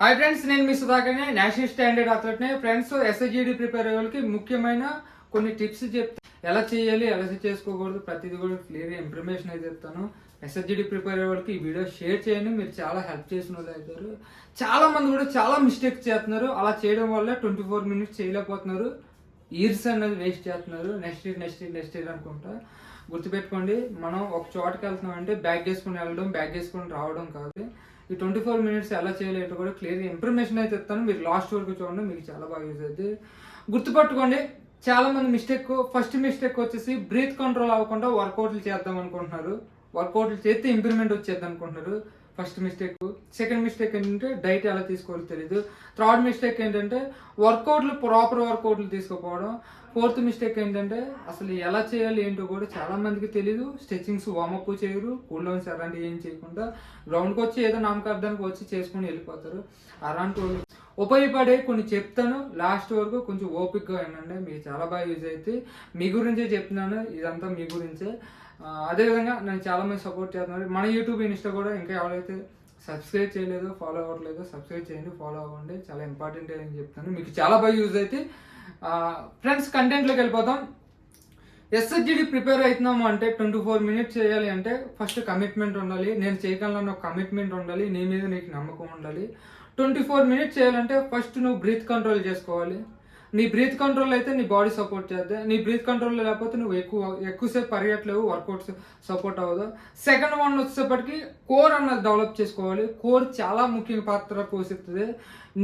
Hi friends నేను మీ సుధాకర్ని నేషనల్ స్టాండర్డ్ అథ్లెట్ని ఫ్రెండ్స్ ఎస్ఐజిడి ప్రిపేర్ అయ్యే వాళ్ళకి ముఖ్యమైన కొన్ని టిప్స్ చెప్తా. ఎలా చేయాలి ఎలా చేసుకోకూడదు ప్రతిదీ కూడా క్లియర్ ఇన్ఫర్మేషన్ అయితే ఇస్తాను ఎస్ఐజిడి ప్రిపేర్ అయ్యే వాళ్ళకి ఈ వీడియో షేర్ చేయండి. మీరు చాలా హెల్ప్ చేసిన వాళ్ళు అవుతారు. చాలా మంది కూడా చాలా మిస్టేక్స్ చేస్తున్నారు. అలా చేయడం వల్ల ట్వంటీ ఫోర్ మినిట్స్ చేయలేకపోతున్నారు. ఇయర్స్ అనేది వేస్ట్ చేస్తున్నారు. Next year next year next year అనుకుంటా. గుర్తుపెట్టుకోండి మనం ఒక చోటకి వెళ్తున్నాం అంటే బ్యాగ్ చేసుకుని వెళ్ళడం బ్యాగ్ చేసుకుని రావడం కాదు. ఈ ట్వంటీ ఫోర్ మినిట్స్ ఎలా చేయలేటో కూడా క్లియర్ ఇన్ఫర్మేషన్ అయితే ఇస్తాను. మీరు లాస్ట్ వరకు చూడండి మీకు చాలా బాగా యూజ్ అవుతుంది గుర్తుపట్టుకోండి చాలా మంది మిస్టేక్ ఫస్ట్ మిస్టేక్ వచ్చేసి బ్రీత్ కంట్రోల్ అవ్వకుండా వర్కౌట్లు చేద్దాం అనుకుంటున్నారు. వర్కౌట్లు చేస్తే ఇంప్రూవ్మెంట్ వచ్చేద్దాం అనుకుంటున్నారు. First mistake. సెకండ్ మిస్టేక్ ఏంటంటే డైట్ ఎలా తీసుకోవాలో తెలియదు థర్డ్ మిస్టేక్ ఏంటంటే వర్కౌట్లు ప్రాపర్ వర్కౌట్లు తీసుకోకపోవడం. ఫోర్త్ మిస్టేక్ ఏంటంటే అసలు ఎలా చేయాలి ఏంటో కూడా చాలా మందికి తెలియదు స్టిచ్చింగ్స్ వామప్ చేయరు. కూల్ డౌన్స్ అలాంటివి ఏం చేయకుండా గ్రౌండ్కి వచ్చి ఏదో నామకార్థానికి వచ్చి చేసుకుని వెళ్ళిపోతారు. అలాంటి వాళ్ళు ఉపయోగపడే కొన్ని చెప్తాను. లాస్ట్ వరకు కొంచెం ఓపిక్గా వినండి. మీకు చాలా బాగా యూజ్ అవుతుంది మీ గురించే చెప్తున్నాను. ఇదంతా మీ గురించే. అదేవిధంగా నన్ను చాలా మంది సపోర్ట్ చేస్తున్నారు. మన యూట్యూబ్ ఇన్స్టా కూడా ఇంకా ఎవరైతే సబ్స్క్రైబ్ చేయలేదో ఫాలో అవ్వట్లేదో సబ్స్క్రైబ్ చేయండి ఫాలో అవ్వండి. చాలా ఇంపార్టెంట్ అని చెప్తాను మీకు చాలా బాగా యూజ్ అయితే ఫ్రెండ్స్ కంటెంట్లోకి వెళ్ళిపోతాం ఎస్ఎస్జిడి ప్రిపేర్ అవుతున్నాము అంటే ట్వంటీ ఫోర్ మినిట్స్ చేయాలి అంటే ఫస్ట్ కమిట్మెంట్ ఉండాలి. నేను చేయగలను ఒక కమిట్మెంట్ ఉండాలి. నీ మీద నీకు నమ్మకం ఉండాలి. ట్వంటీ ఫోర్ మినిట్స్ చేయాలంటే ఫస్ట్ నువ్వు బ్రీత్ కంట్రోల్ చేసుకోవాలి. నీ బ్రీత్ కంట్రోల్ అయితే నీ బాడీ సపోర్ట్ చేద్దా. నీ బ్రీత్ కంట్రోల్ లేకపోతే నువ్వు ఎక్కువ ఎక్కువసేపు పరిగెట్లేవు వర్కౌట్స్ సపోర్ట్ అవ్వదు. సెకండ్ వన్ వచ్చేసప్పటికి కోర్ అన్నది డెవలప్ చేసుకోవాలి. కోర్ చాలా ముఖ్య పాత్ర పోషిస్తుంది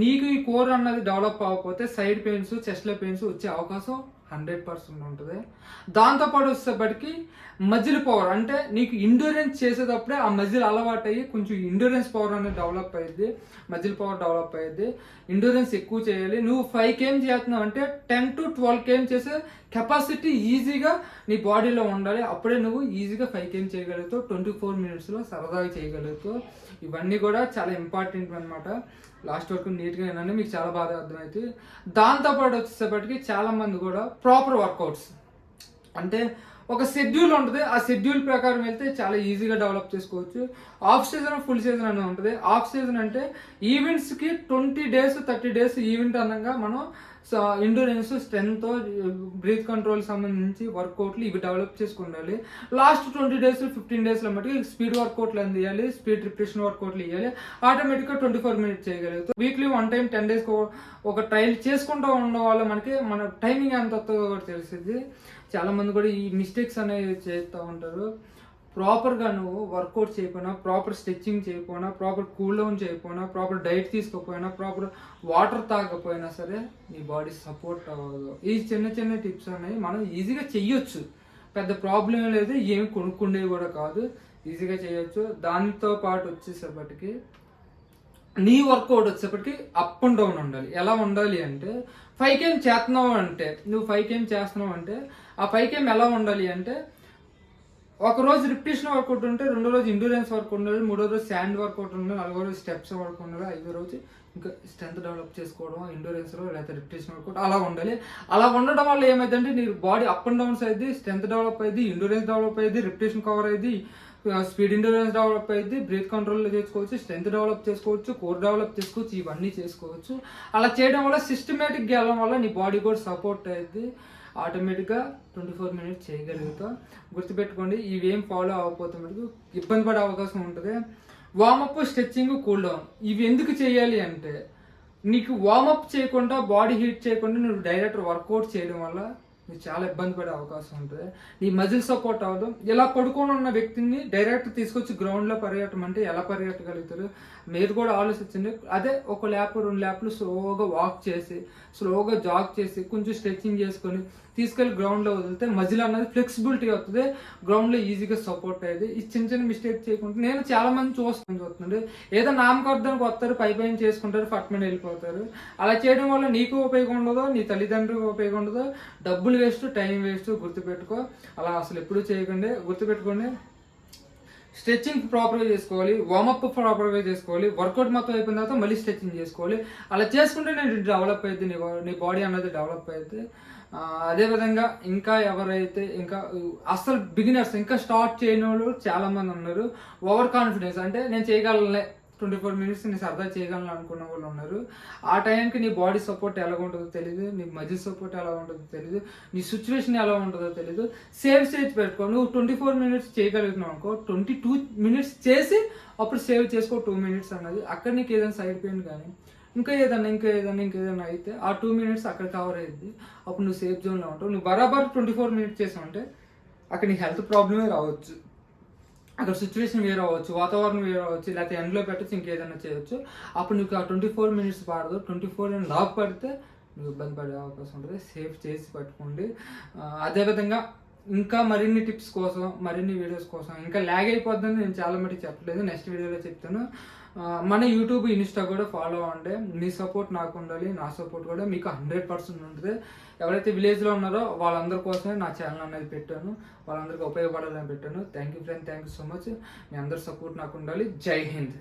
నీకు ఈ కోర్ అన్నది డెవలప్ అవ్వకపోతే సైడ్ పెయిన్స్ చెస్ట్లో పెయిన్స్ వచ్చే అవకాశం హండ్రెడ్ పర్సెంట్ ఉంటుంది. దాంతోపాటు వచ్చేసప్పటికి మజిల్ పవర్ అంటే నీకు ఇండూరెన్స్ చేసేటప్పుడే ఆ మజిల్ అలవాటు అయ్యి కొంచెం ఇండూరెన్స్ పవర్ అనేది డెవలప్ అయ్యింది మజిల్ పవర్ డెవలప్ అయ్యింది ఇండూరెన్స్ ఎక్కువ చేయాలి. నువ్వు ఫైవ్ కేమ్ చేస్తున్నావు అంటే టెన్ టు ట్వెల్వ్ కేమ్ చేసే కెపాసిటీ ఈజీగా నీ బాడీలో ఉండాలి. అప్పుడే నువ్వు ఈజీగా ఫైవ్ కేమ్ చేయగలుగుతావు. ట్వంటీ ఫోర్ మినిట్స్లో సరదాగా చేయగలుగుతావు. ఇవన్నీ కూడా చాలా ఇంపార్టెంట్ అనమాట లాస్ట్ వరకు నీట్గా వినండి మీకు చాలా బాగా అర్థమవుతుంది దాంతోపాటు వచ్చేసేపటికి చాలా మంది కూడా ప్రాపర్ వర్కౌట్స్. అంటే ఒక షెడ్యూల్ ఉంటుంది ఆ షెడ్యూల్ ప్రకారం వెళ్తే చాలా ఈజీగా డెవలప్ చేసుకోవచ్చు. ఆఫ్ సీజన్ ఫుల్ సీజన్ అనేది ఉంటుంది. ఆఫ్ సీజన్ అంటే ఈవెంట్స్కి twenty days thirty days event అనగా మనం so endurance strength breath control సంబంధించి వర్కౌట్లు ఇవి డెవలప్ చేసుకుండాలి. లాస్ట్ ట్వంటీ డేస్ ఫిఫ్టీన్ డేస్లో మటుకు స్పీడ్ వర్కౌట్లు అందియాలి స్పీడ్ రిప్రెషన్ వర్కౌట్లు ఇవ్వాలి ఆటోమేటిక్గా ట్వంటీ ఫోర్ మినిట్స్ చేయగలుగుతాం weekly one time ten days ఒక ట్రైల్ చేసుకుంటూ ఉండడం వల్ల మనకి మన టైమింగ్ ఎంత వస్తుందో కూడా తెలిసింది. చాలా మంది కూడా ఈ మిస్టేక్స్ అనేవి చేస్తూ ఉంటారు. ప్రాపర్గా నువ్వు వర్కౌట్ చేయకపోయినా ప్రాపర్ స్ట్రెచ్చింగ్ చేయకపోయినా ప్రాపర్ కూల్ డౌన్ చేయకపోయినా ప్రాపర్ డైట్ తీసుకోకపోయినా ప్రాపర్ వాటర్ తాగకపోయినా సరే నీ బాడీ సపోర్ట్ అవ్వదు. ఈ చిన్న చిన్న టిప్స్ అనేవి మనం ఈజీగా చెయ్యొచ్చు. పెద్ద ప్రాబ్లం లేదు ఏమి కొనుక్కుండేవి కూడా కాదు. ఈజీగా చేయొచ్చు దానితో పాటు వచ్చేసేపటికి నీ వర్కౌట్ వచ్చేప్పటికి అప్ అండ్ డౌన్ ఉండాలి. ఎలా ఉండాలి అంటే ఫైవ్ కేమ్ చేస్తున్నావు అంటే నువ్వు ఫైవ్ కేమ్ చేస్తున్నావు అంటే ఆ ఫైవ్ కేమ్ ఎలా ఉండాలి అంటే ఒక రోజు రిపిటేషన్ వర్కౌట్ ఉంటే రెండో రోజు ఇండూరెన్స్ వర్క్ ఉండాలి మూడో రోజు శాండ్ వర్కౌట్ ఉండాలి నాలుగో రోజు స్టెప్స్ వర్క్ ఉండాలి ఐదో రోజు ఇంకా స్ట్రెంత్ డెవలప్ చేసుకోవడం ఇండూరెన్స్ లేకపోతే రిపిటేషన్ వర్కౌట్ అలా ఉండాలి. అలా ఉండడం వల్ల ఏమైందంటే నీ బాడీ అప్ అండ్ డౌన్స్ అయింది స్ట్రెంత్ డెవలప్ అయింది ఇండూరెన్స్ డెవలప్ అయింది రిపిటేషన్ కవర్ అయింది స్పీడ్ ఇండూరెన్స్ డెవలప్ అయింది బ్రీత్ కంట్రోల్ చేసుకోవచ్చు స్ట్రెంత్ డెవలప్ చేసుకోవచ్చు కోర్ డెవలప్ చేసుకోవచ్చు ఇవన్నీ చేసుకోవచ్చు. అలా చేయడం వల్ల సిస్టమేటిక్గా వెళ్ళడం వల్ల నీ బాడీ కూడా సపోర్ట్ అయింది ఆటోమేటిక్గా ట్వంటీ ఫోర్ మినిట్స్ చేయగలుగుతాం. గుర్తుపెట్టుకోండి ఇవేం ఫాలో అవ్వకపోతే మటుకు ఇబ్బంది పడే అవకాశం ఉంటుంది. వామప్ స్ట్రెచ్చింగ్ కూల్ డౌన్ ఇవి ఎందుకు చేయాలి అంటే నీకు వామప్ చేయకుండా బాడీ హీట్ చేయకుండా నువ్వు డైరెక్ట్ వర్కౌట్ చేయడం వల్ల మీకు చాలా ఇబ్బంది పడే అవకాశం ఉంటుంది. ఈ మజిల్ సపోర్ట్ అవ్వదు. ఇలా పడుకొని ఉన్న వ్యక్తిని డైరెక్ట్ తీసుకొచ్చి గ్రౌండ్లో పరిగెట్టడం అంటే ఎలా పరిగెట్టగలుగుతారు మీరు కూడా ఆలోచించండి. అదే ఒక ల్యాప్ రెండు ల్యాప్లు స్లోగా వాక్ చేసి స్లోగా జాగ్ చేసి కొంచెం స్ట్రెచ్చింగ్ చేసుకొని తీసుకెళ్ళి గ్రౌండ్లో వదిలితే మజిల్ అన్నది ఫ్లెక్సిబిలిటీ అవుతుంది గ్రౌండ్లో ఈజీగా సపోర్ట్ అయ్యేది. ఈ చిన్న చిన్న మిస్టేక్ చేయకుండా నేను చాలా మంది చూస్తాను చూస్తున్నాడు ఏదో నామకార్థానికి వస్తారు పై పైన చేసుకుంటారు ఫట్మని వెళ్ళిపోతారు. అలా చేయడం వల్ల నీకు ఉపయోగం ఉండదు నీ తల్లిదండ్రులకు ఉపయోగం ఉండదు డబ్బులు వేస్ట్ టైం వేస్ట్ గుర్తుపెట్టుకో. అలా అసలు ఎప్పుడూ చేయకండి. గుర్తుపెట్టుకోండి. స్ట్రెచ్చింగ్ ప్రాపర్గా చేసుకోవాలి. వార్మప్ ప్రాపర్గా చేసుకోవాలి. వర్కౌట్ మొత్తం అయిపోయిన తర్వాత మళ్ళీ స్ట్రెచ్చింగ్ చేసుకోవాలి. అలా చేసుకుంటే నేను డెవలప్ అయింది నీ నీ బాడీ అనేది డెవలప్ అయితే అదేవిధంగా ఇంకా ఎవరైతే ఇంకా అసలు బిగినర్స్ ఇంకా స్టార్ట్ చేయని వాళ్ళు చాలామంది ఉన్నారు. Over confidence. అంటే నేను చేయగలనే ట్వంటీ ఫోర్ మినిట్స్ నీ సరదా చేయగలను అనుకున్న వాళ్ళు ఉన్నారు. ఆ టైంకి నీ బాడీ సపోర్ట్ ఎలా ఉంటుందో తెలియదు నీ మజిల్ సపోర్ట్ ఎలా ఉంటుందో తెలియదు నీ సిచ్యువేషన్ ఎలా ఉంటుందో తెలియదు సేవ్ చేసి పెట్టుకో. నువ్వు ట్వంటీ ఫోర్ మినిట్స్ చేయగలుగుతున్నావు అనుకో ట్వంటీ టూ మినిట్స్ చేసి అప్పుడు సేవ్ చేసుకో టూ మినిట్స్ అన్నది. అక్కడ నీకు ఏదైనా సైడ్ పెయిన్ కానీ ఇంకా ఏదన్నా ఇంకా ఏదన్నా ఇంకా ఏదైనా అయితే ఆ టూ మినిట్స్ అక్కడ కవర్ అయ్యింది అప్పుడు నువ్వు సేఫ్ జోన్లో ఉంటావు. నువ్వు బరాబర్ ట్వంటీ ఫోర్ మినిట్స్ చేసావు అంటే అక్కడ నీ హెల్త్ ప్రాబ్లమే రావచ్చు. అక్కడ సిచ్యువేషన్ వేరే అవ్వచ్చు వాతావరణం వేరే అవ్వచ్చు లేకపోతే ఎండ్లో పెట్టచ్చు ఇంకేదైనా చేయొచ్చు. అప్పుడు నీకు ఆ ట్వంటీ ఫోర్ మినిట్స్ పడదు. ట్వంటీ ఫోర్ లాక్ పడితే నువ్వు ఇబ్బంది పడే అవకాశం ఉంటుంది. సేఫ్ చేసి పట్టుకోండి. అదేవిధంగా ఇంకా మరిన్ని టిప్స్ కోసం మరిన్ని వీడియోస్ కోసం ఇంకా ల్యాగ్ అయిపోద్దని నేను చాలా మటుకు చెప్పలేదు. నెక్స్ట్ వీడియోలో చెప్తాను. మన యూట్యూబ్ ఇన్స్టా కూడా ఫాలో అవ్వండి. మీ సపోర్ట్ నాకు ఉండాలి నా సపోర్ట్ కూడా మీకు హండ్రెడ్ పర్సెంట్ ఉంటుంది. ఎవరైతే విలేజ్లో ఉన్నారో వాళ్ళందరి కోసమే నా ఛానల్ అనేది పెట్టాను. వాళ్ళందరికీ ఉపయోగపడాలని పెట్టాను. Thank you friend thank you so much మీ అందరి సపోర్ట్ నాకు ఉండాలి. జై హింద్.